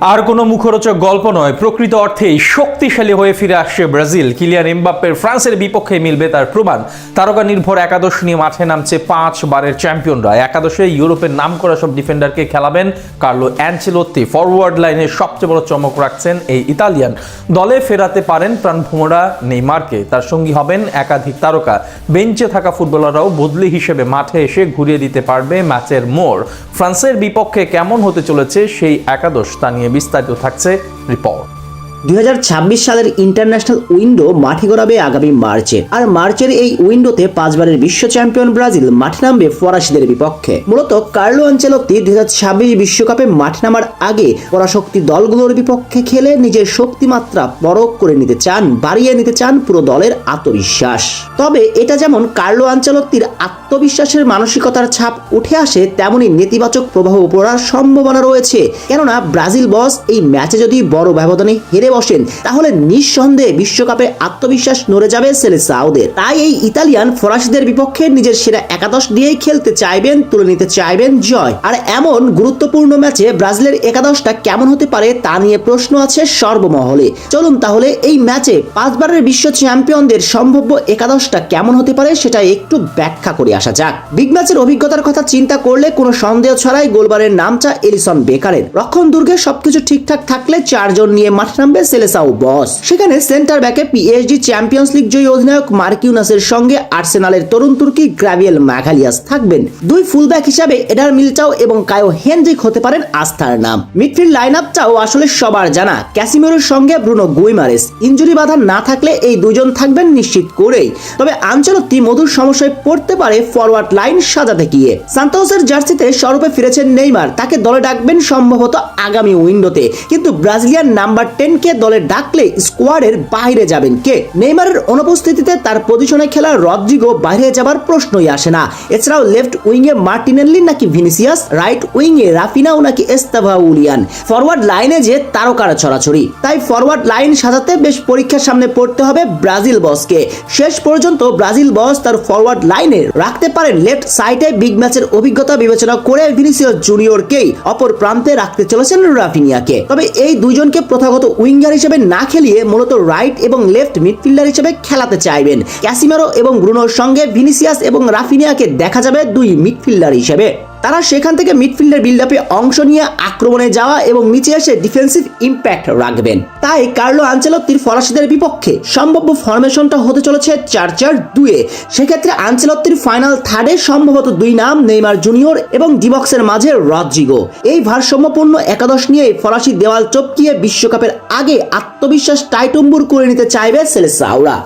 আর কোনো মুখরোচক গল্প নয়। প্রকৃত অর্থেই শক্তিশালী হয়ে ফিরে আসছে ব্রাজিল। কিলিয়ান এমবাপ্পের ফ্রান্সের বিপক্ষে মিলবে তার প্রমাণ। তারকা নির্ভর একাদশ নিয়ে মাঠে নামছে পাঁচ বারের চ্যাম্পিয়নরা। একাদশে ইউরোপের নাম করা সব ডিফেন্ডারকে খেলাবেন কার্লো অ্যাঞ্চেলোত্তি ফরওয়ার্ড লাইনে সবচেয়ে বড় চমক রাখছেন এই ইতালিয়ান। দলে ফেরাতে পারেন প্রাণভোমরা নেইমারকে। তার সঙ্গী হবেন একাধিক তারকা। বেঞ্চে থাকা ফুটবলাররাও বদলি হিসেবে মাঠে এসে ঘুরিয়ে দিতে পারবে ম্যাচের মোড়। ফ্রান্সের বিপক্ষে কেমন হতে চলেছে সেই একাদশ তা নিয়ে বিস্তারিত থাকছে রিপোর্ট। দুই হাজার ছাব্বিশ সালের ইন্টারন্যাশনাল উইন্ডো মাঠে গড়াবে আগামী মার্চে। আর মার্চের এই উইন্ডোতে পাঁচবারের বিশ্ব চ্যাম্পিয়ন ব্রাজিল মাঠে নামবে ফরাসিদের বিপক্ষে। মূলত কার্লো আঞ্চেলত্তি দুই বিশ্বকাপে মাঠে নামার আগে পরাশক্তি দলগুলোর বিপক্ষে খেলে নিজের শক্তিমাত্রা পরখ করে নিতে চান, বাড়িয়ে নিতে চান পুরো দলের আত্মবিশ্বাস। তবে এটা যেমন কার্লো আঞ্চলত্তির আত্মবিশ্বাসের মানসিকতার ছাপ উঠে আসে তেমনই নেতিবাচক প্রভাব পড়ার সম্ভাবনা রয়েছে। কেননা ব্রাজিল বস এই ম্যাচে যদি বড় ব্যবধানে হেরে বসেন তাহলে নিঃসন্দেহে বিশ্বকাপে আত্মবিশ্বাস নড়ে যাবে সেলেসাওদের তাই এই ইতালিয়ান ফরাসিদের বিপক্ষে নিজের সেরা একাদশ দিয়েই খেলতে চাইবেন, তুলে নিতে চাইবেন জয়। আর এমন গুরুত্বপূর্ণ ম্যাচে ব্রাজিলের একাদশটা কেমন হতে পারে তা নিয়ে প্রশ্ন আছে সর্বমহলে। চলুন তাহলে এই ম্যাচে পাঁচবারের বিশ্ব চ্যাম্পিয়নদের সম্ভাব্য একাদশটা কেমন হতে পারে সেটা একটু ব্যাখ্যা করে আসা যাক। বিগ ম্যাচের অভিজ্ঞতার কথা চিন্তা করলে কোনো সন্দেহ ছাড়াই গোলবারের নামটা এলিসন বেকারের। রক্ষণ দুর্গে সবকিছু ঠিকঠাক থাকলে চারজন নিয়ে মাঠে নামবে সেলেসাও বস সেখানে সেন্টার ব্যাকে চ্যাম্পিয়ন্স লিগ জয়ী অধিনায়ক মার্কিউনাসের সঙ্গে আর্সেনালের তরুণ তুর্কি গ্রাভিয়েল ম্যাঘালিয়াস থাকবেন। দুই ফুলব্যাক হিসাবে এডার মিলচাও এবং কায়ো হেনরিক হতে পারেন আস্থার নাম। মিডফিল্ড লাইন আপটাও আসলে সবার জানা। সঙ্গে ব্রুনো গুইমারেস। ইঞ্জুরি বাধা না থাকলে এই দুজন থাকবেন নিশ্চিত করেই। তবে আঞ্চলত্তি মধুর সমস্যায় পড়তে পারে ফরওয়ার্ড লাইন সাজাতে গিয়ে। সান্তোসের জার্সিতে স্বরূপে ফিরেছেন নেইমার। তাকে দলে ডাকবেন সম্ভবত আগামী উইন্ডোতে কিন্তু ব্রাজিলিয়ান নাম্বার টেন কে দলে ডাকলে স্কোয়াডের বাইরে যাবেন কে? নেইমারের অনুপস্থিতিতে তার পজিশনে খেলা রদ্রিগো বাইরে যাবার প্রশ্নই আসে না। এছাড়াও লেফট উইংয়ে মার্টিনেল্লি নাকি ভিনিসিয়াস রাইট উইংয়ে রাফিনাও নাকি এস্তাভা উলিয়ান। ফরওয়ার্ড লাইনে যে তারকার ছড়াছড়ি। তাই ফরওয়ার্ড লাইন সাজাতে বেশ পরীক্ষার সামনে পড়তে হবে ব্রাজিল বসকে শেষ পর্যন্ত ব্রাজিল বস তার ফরওয়ার্ড লাইনে রাখতে পারেন লেফট সাইডে বিগ ম্যাচের অভিজ্ঞতা বিবেচনা করে ভিনিসিয়াস জুনিয়রকেই অপর প্রান্তে রাখতে চলেছেন রাফিনিয়াকে। তবে এই দুইজনকে প্রথাগত উইঙ্গার হিসেবে না খেলিয়ে মূলত রাইট এবং লেফট মিডফিল্ডার হিসেবে খেলাতে চাইবেন। ক্যাসিমারো এবং ব্রুনোর সঙ্গে ভিনিসিয়াস এবং রাফিনিয়াকে দেখা যাবে দুই মিডফিল্ডার হিসেবে। তারা সেখান থেকে মিডফিল্ডের বিল্ডআপে অংশ নিয়ে আক্রমণে যাওয়া এবং নিচে এসে ডিফেন্সিভ ইম্প্যাক্ট রাখবেন। তাই কার্লো আঞ্চেলত্তির ফরাসিদের বিপক্ষে সম্ভাব্য ফরমেশনটা হতে চলেছে চার চার দুয়ে সেক্ষেত্রে আঞ্চেলত্তির ফাইনাল থার্ডে সম্ভবত দুই নাম নেইমার জুনিয়র এবং ডিবক্সের মাঝে রদ্রিগো। এই ভারসাম্যপূর্ণ একাদশ নিয়ে ফরাসি দেওয়াল চপকিয়ে বিশ্বকাপের আগে আত্মবিশ্বাস টাইটুম্বুর করে নিতে চাইবে সেলেসাওরা।